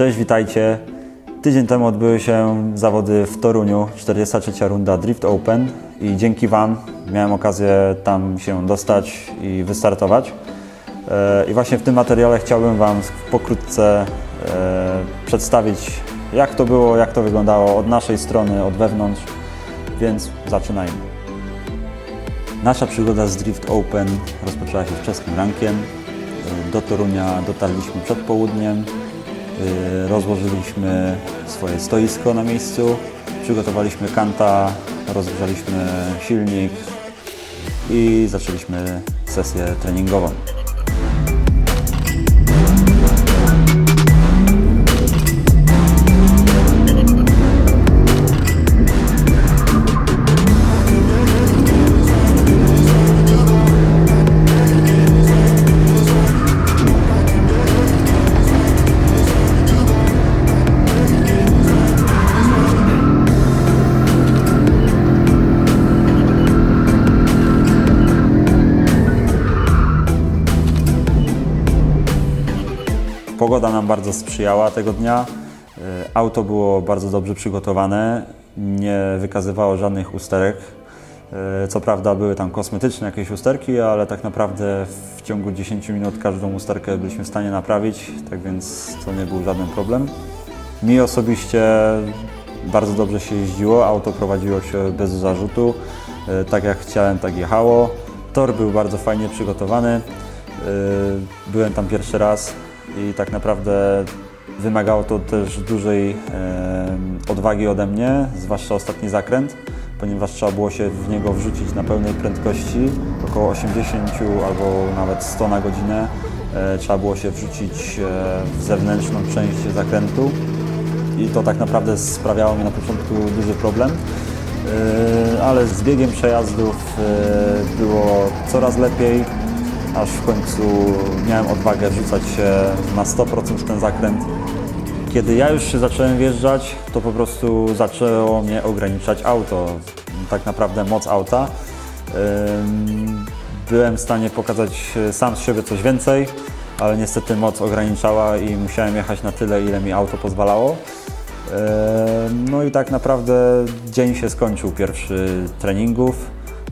Cześć, witajcie. Tydzień temu odbyły się zawody w Toruniu, 43. runda Drift Open i dzięki Wam miałem okazję tam się dostać i wystartować. E, I właśnie w tym materiale chciałbym Wam pokrótce e, przedstawić jak to było, jak to wyglądało od naszej strony, od wewnątrz, więc zaczynajmy. Nasza przygoda z Drift Open rozpoczęła się wczesnym rankiem. Do Torunia dotarliśmy przed południem. Yy, Rozłożyliśmy swoje stoisko na miejscu, przygotowaliśmy kanta, rozgrzaliśmy silnik i zaczęliśmy sesję treningową. Pogoda nam bardzo sprzyjała tego dnia. Y, Auto było bardzo dobrze przygotowane, nie wykazywało żadnych usterek. Y, Co prawda były tam kosmetyczne jakieś usterki, ale tak naprawdę w ciągu 10 minut każdą usterkę byliśmy w stanie naprawić, tak więc to nie był żaden problem. Mi osobiście bardzo dobrze się jeździło, auto prowadziło się bez zarzutu. Y, Tak jak chciałem, tak jechało. Tor był bardzo fajnie przygotowany. Byłem tam pierwszy raz i tak naprawdę wymagało to też dużej odwagi ode mnie, zwłaszcza ostatni zakręt, ponieważ trzeba było się w niego wrzucić na pełnej prędkości, około 80 albo nawet 100 na godzinę. E, Trzeba było się wrzucić e, w zewnętrzną część zakrętu i to tak naprawdę sprawiało mi na początku duży problem. Yy, ale z biegiem przejazdów było coraz lepiej, aż w końcu miałem odwagę wrzucać się na 100% w ten zakręt. Kiedy ja już się zacząłem wjeżdżać, to po prostu zaczęło mnie ograniczać auto, tak naprawdę moc auta. Byłem w stanie pokazać e, sam z siebie coś więcej, ale niestety moc ograniczała i musiałem jechać na tyle, ile mi auto pozwalało. No i tak naprawdę dzień się skończył pierwszy treningów.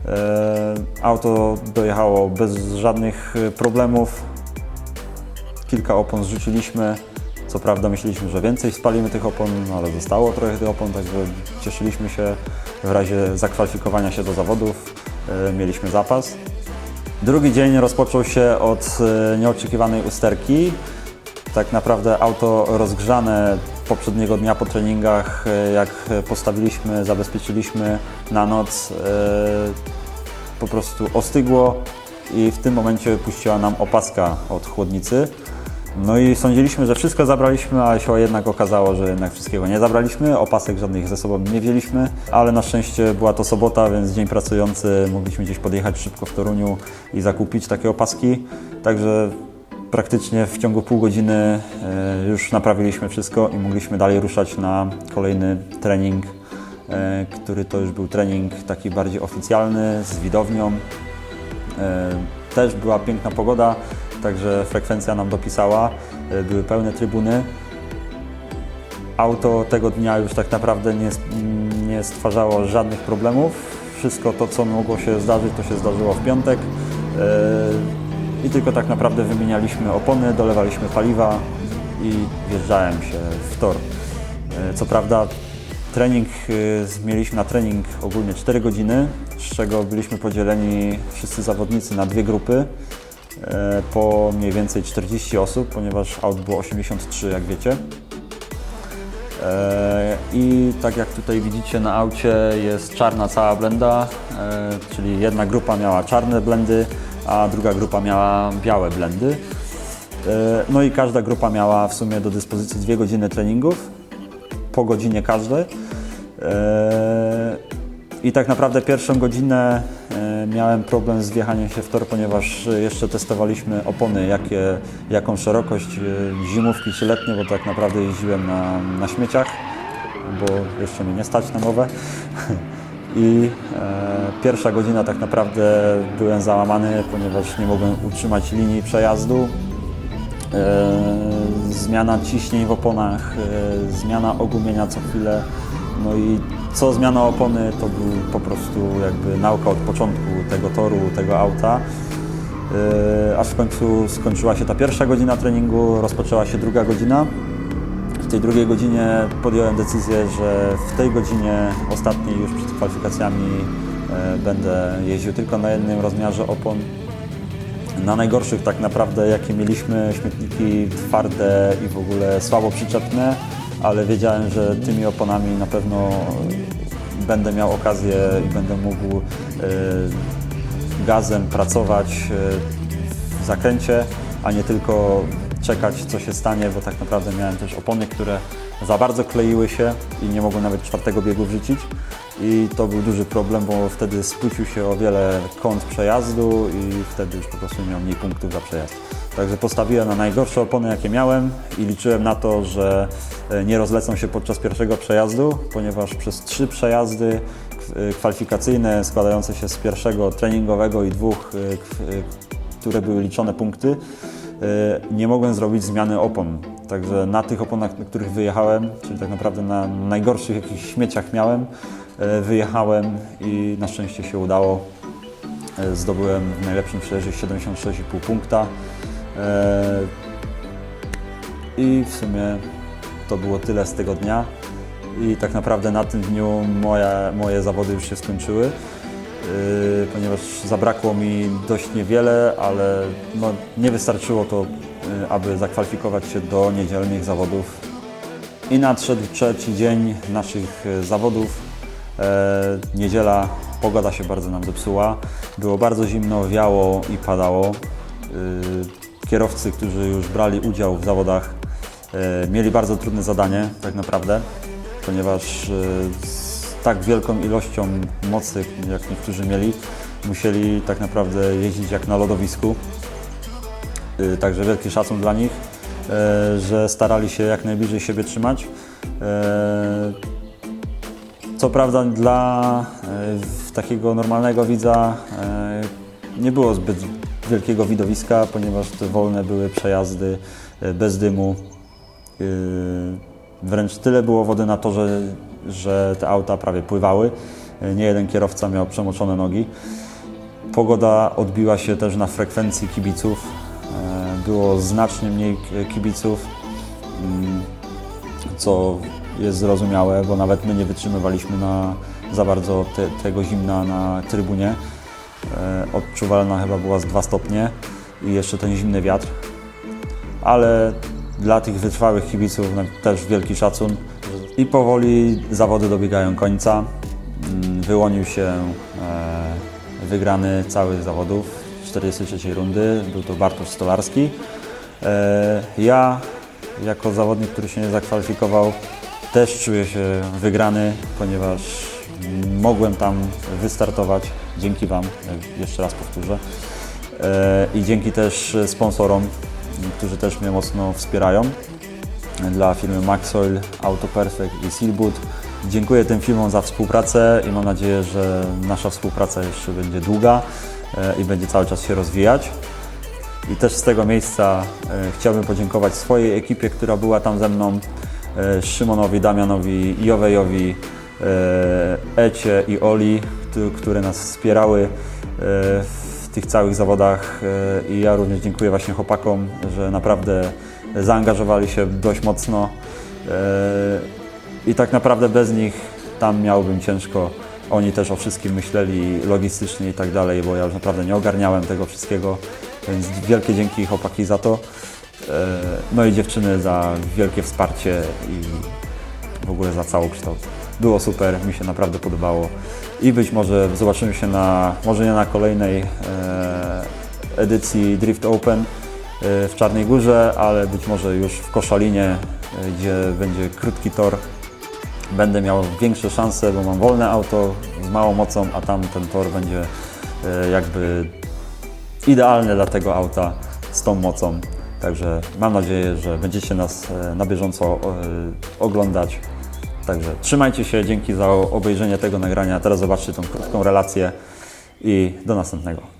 E, Auto dojechało bez żadnych e, problemów. Kilka opon zrzuciliśmy. Co prawda myśleliśmy, że więcej spalimy tych opon, no ale zostało trochę tych opon, także cieszyliśmy się w razie zakwalifikowania się do zawodów. e, Mieliśmy zapas. Drugi dzień rozpoczął się od nieoczekiwanej usterki. Tak naprawdę auto rozgrzane poprzedniego dnia po treningach, jak postawiliśmy, zabezpieczyliśmy na noc, po prostu ostygło i w tym momencie puściła nam opaska od chłodnicy. No i sądziliśmy, że wszystko zabraliśmy, ale się jednak okazało, że jednak wszystkiego nie zabraliśmy. Opasek żadnych ze sobą nie wzięliśmy, ale na szczęście była to sobota, więc dzień pracujący, mogliśmy gdzieś podjechać szybko w Toruniu i zakupić takie opaski. Także praktycznie w ciągu pół godziny e, już naprawiliśmy wszystko i mogliśmy dalej ruszać na kolejny trening, który to już był trening taki bardziej oficjalny, z widownią. E, Też była piękna pogoda, także frekwencja nam dopisała, e, były pełne trybuny. Auto tego dnia już tak naprawdę nie, nie stwarzało żadnych problemów. Wszystko to, co mogło się zdarzyć, to się zdarzyło w piątek. E, I tylko tak naprawdę wymienialiśmy opony, dolewaliśmy paliwa i wjeżdżałem się w tor. E, Co prawda trening, e, mieliśmy na trening ogólnie 4 godziny, z czego byliśmy podzieleni wszyscy zawodnicy na dwie grupy e, po mniej więcej 40 osób, ponieważ aut było 83 jak wiecie. E, I tak jak tutaj widzicie na aucie jest czarna cała blenda, czyli jedna grupa miała czarne blendy, a druga grupa miała białe blendy. No i każda grupa miała w sumie do dyspozycji dwie godziny treningów, po godzinie każdy. E, I tak naprawdę pierwszą godzinę e, miałem problem z wjechaniem się w tor, ponieważ jeszcze testowaliśmy opony, jakie, jaką szerokość e, zimówki czy letnie, bo tak naprawdę jeździłem na, na śmieciach, bo jeszcze mnie nie stać na nowe. I e, pierwsza godzina tak naprawdę byłem załamany, ponieważ nie mogłem utrzymać linii przejazdu. E, zmiana ciśnień w oponach, e, zmiana ogumienia co chwilę. No i co zmiana opony to był po prostu jakby nauka od początku tego toru, tego auta. E, aż w końcu skończyła się ta pierwsza godzina treningu, rozpoczęła się druga godzina. W tej drugiej godzinie podjąłem decyzję, że w tej godzinie ostatniej już przed kwalifikacjami będę jeździł tylko na jednym rozmiarze opon. Na najgorszych tak naprawdę jakie mieliśmy, śmietniki twarde i w ogóle słabo przyczepne, ale wiedziałem, że tymi oponami na pewno będę miał okazję i będę mógł e, gazem pracować e, w zakręcie, a nie tylko czekać, co się stanie, bo tak naprawdę miałem też opony, które za bardzo kleiły się i nie mogłem nawet czwartego biegu wrzucić. I to był duży problem, bo wtedy spłycił się o wiele kąt przejazdu i wtedy już po prostu miał mniej punktów za przejazd. Także postawiłem na najgorsze opony, jakie miałem i liczyłem na to, że e, nie rozlecą się podczas pierwszego przejazdu, ponieważ przez trzy przejazdy k- kwalifikacyjne składające się z pierwszego treningowego i dwóch, e, e, które były liczone punkty, e, nie mogłem zrobić zmiany opon. Także na tych oponach, na których wyjechałem, czyli tak naprawdę na najgorszych jakichś śmieciach miałem, e, wyjechałem i na szczęście się udało. E, Zdobyłem w najlepszym przejeździe 76,5 punkta. E, I w sumie to było tyle z tego dnia. I tak naprawdę na tym dniu moje, moje zawody już się skończyły, ponieważ zabrakło mi dość niewiele, ale no, nie wystarczyło to, aby zakwalifikować się do niedzielnych zawodów. I nadszedł trzeci dzień naszych zawodów. E, niedziela, pogoda się bardzo nam zepsuła. Było bardzo zimno, wiało i padało. Yy, Kierowcy, którzy już brali udział w zawodach, e, mieli bardzo trudne zadanie, tak naprawdę, ponieważ e, z tak wielką ilością mocy, jak niektórzy mieli, musieli tak naprawdę jeździć jak na lodowisku. Także wielki szacun dla nich, e, że starali się jak najbliżej siebie trzymać. Co prawda dla e, takiego normalnego widza e, nie było zbyt wielkiego widowiska, ponieważ te wolne były przejazdy e, bez dymu. Wręcz tyle było wody na torze, że te auta prawie pływały. Nie jeden kierowca miał przemoczone nogi. Pogoda odbiła się też na frekwencji kibiców. Było znacznie mniej kibiców, mm, co jest zrozumiałe, bo nawet my nie wytrzymywaliśmy na, za bardzo te, tego zimna na trybunie. E, Odczuwalna chyba była z 2 stopnie i jeszcze ten zimny wiatr. Ale dla tych wytrwałych kibiców no, też wielki szacun. I powoli zawody dobiegają końca. Mm, Wyłonił się e, wygrany całych zawodów 43 rundy. Był to Bartosz Stolarski. E, Ja, jako zawodnik, który się nie zakwalifikował, też czuję się wygrany, ponieważ mogłem tam wystartować dzięki Wam, jeszcze raz powtórzę. E, I dzięki też sponsorom, którzy też mnie mocno wspierają. Dla firmy Maxoil, AutoPerfect i Sealboot. Dziękuję tym firmom za współpracę i mam nadzieję, że nasza współpraca jeszcze będzie długa e, i będzie cały czas się rozwijać. I też z tego miejsca e, chciałbym podziękować swojej ekipie, która była tam ze mną, Szymonowi, Damianowi, Jowejowi, e, Ecie i Oli, któ- które nas wspierały e, w tych całych zawodach e, i ja również dziękuję właśnie chłopakom, że naprawdę zaangażowali się dość mocno e, i tak naprawdę bez nich tam miałbym ciężko. Oni też o wszystkim myśleli logistycznie i tak dalej, bo ja już naprawdę nie ogarniałem tego wszystkiego, więc wielkie dzięki chłopaki za to. E, No i dziewczyny za wielkie wsparcie i w ogóle za cały kształt. Było super, mi się naprawdę podobało i być może zobaczymy się na, może nie na kolejnej e, edycji Drift Open e, w Czarnej Górze, ale być może już w Koszalinie, gdzie będzie krótki tor. Będę miał większe szanse, bo mam wolne auto z małą mocą, a tam ten tor będzie jakby idealny dla tego auta z tą mocą. Także mam nadzieję, że będziecie nas e, na bieżąco e, oglądać. Także trzymajcie się, dzięki za obejrzenie tego nagrania. Teraz zobaczcie tą krótką relację i do następnego.